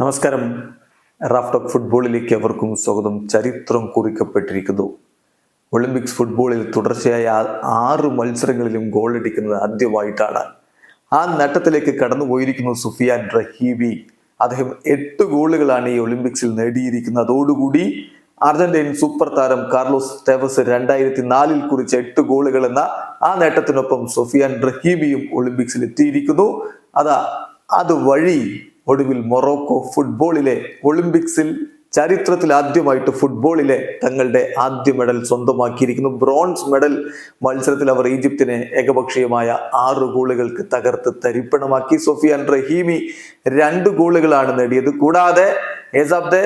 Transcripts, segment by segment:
നമസ്കാരം. റാഫ്റ്റോക്ക് ഫുട്ബോളിലേക്ക് അവർക്കും സ്വാഗതം. ചരിത്രം കുറിക്കപ്പെട്ടിരിക്കുന്നു. ഒളിമ്പിക്സ് ഫുട്ബോളിൽ തുടർച്ചയായ ആറ് മത്സരങ്ങളിലും ഗോൾ അടിക്കുന്നത് ആദ്യമായിട്ടാണ്. ആ നേട്ടത്തിലേക്ക് കടന്നുപോയിരിക്കുന്നു സുഫിയാൻ റഹീബി. അദ്ദേഹം എട്ട് ഗോളുകളാണ് ഈ ഒളിമ്പിക്സിൽ നേടിയിരിക്കുന്നത്. അതോടുകൂടി അർജന്റീൻ സൂപ്പർ താരം കാർലോസ് ടെവസ് രണ്ടായിരത്തി നാലിൽ കുറിച്ച് എട്ട് ഗോളുകൾ എന്ന ആ നേട്ടത്തിനൊപ്പം സുഫിയാൻ റഹീബിയും ഒളിമ്പിക്സിൽ എത്തിയിരിക്കുന്നു. അതാ അത് വഴി ഒടുവിൽ മൊറോക്കോ ഫുട്ബോളിലെ ഒളിമ്പിക്സിൽ ചരിത്രത്തിൽ ആദ്യമായിട്ട് ഫുട്ബോളിലെ തങ്ങളുടെ ആദ്യ മെഡൽ സ്വന്തമാക്കിയിരിക്കുന്നു. ബ്രോൺസ് മെഡൽ മത്സരത്തിൽ അവർ ഈജിപ്തിനെ ഏകപക്ഷീയമായ ആറ് ഗോളുകൾക്ക് തകർത്ത് തരിപ്പണമാക്കി. സൊഫിയാൻ റഹീമി രണ്ട് ഗോളുകളാണ് നേടിയത്. കൂടാതെ Ez Abde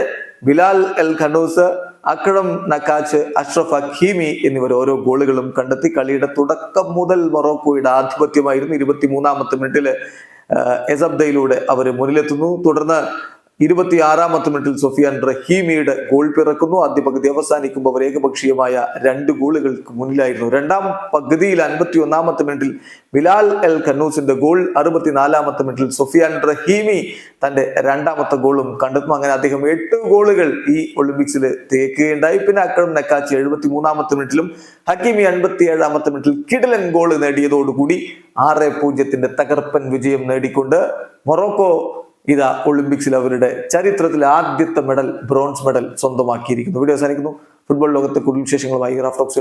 Bilal El Khannouss Akram Nakach Achraf Hakimi എന്നിവർ ഓരോ ഗോളുകളും കണ്ടെത്തി. കളിയുടെ തുടക്കം മുതൽ മൊറോക്കോയുടെ ആധിപത്യമായിരുന്നു. ഇരുപത്തി മൂന്നാമത്തെ മിനിറ്റിൽ എസബ്ദയിലൂടെ അവർ മുന്നിലെത്തുന്നു. തുടർന്ന് ഇരുപത്തി ആറാമത്തെ മിനിറ്റിൽ സൊഫിയാൻ റഹീമിയുടെ ഗോൾ പിറക്കുന്നു. ആദ്യ പകുതി അവസാനിക്കുമ്പോൾ ഏകപക്ഷീയമായ രണ്ട് ഗോളുകൾക്ക് മുന്നിലായിരുന്നു. രണ്ടാം പകുതിയിൽ അൻപത്തി ഒന്നാമത്തെ മിനിറ്റിൽ ബിലാൽ എൽ കന്നൂസിന്റെ ഗോൾ. അറുപത്തിനാലാമത്തെ മിനിറ്റിൽ സൊഫിയാൻ റഹീമി തന്റെ രണ്ടാമത്തെ ഗോളും കണ്ടെത്തുന്നു. അങ്ങനെ അദ്ദേഹം എട്ട് ഗോളുകൾ ഈ ഒളിമ്പിക്സിൽ തേക്കുകയുണ്ടായി. പിന്നെ അക്രം നെക്കാച്ചി എഴുപത്തി മൂന്നാമത്തെ മിനിറ്റിലും ഹക്കീമി അൻപത്തി ഏഴാമത്തെ മിനിറ്റിൽ കിടലൻ ഗോൾ നേടിയതോടുകൂടി ആറ് പൂജ്യത്തിന്റെ തകർപ്പൻ വിജയം നേടിക്കൊണ്ട് മൊറോക്കോ ഇതാ ഒളിമ്പിക്സിൽ അവരുടെ ചരിത്രത്തിൽ ആദ്യത്തെ മെഡൽ ബ്രോൺസ് മെഡൽ സ്വന്തമാക്കിയിരിക്കുന്നു. വീഡിയോ അവസാനിക്കുന്നു. ഫുട്ബോൾ ലോകത്തെ കൂടുതൽ വിശേഷങ്ങളുമായി റാഫ്റ്റോക്സ്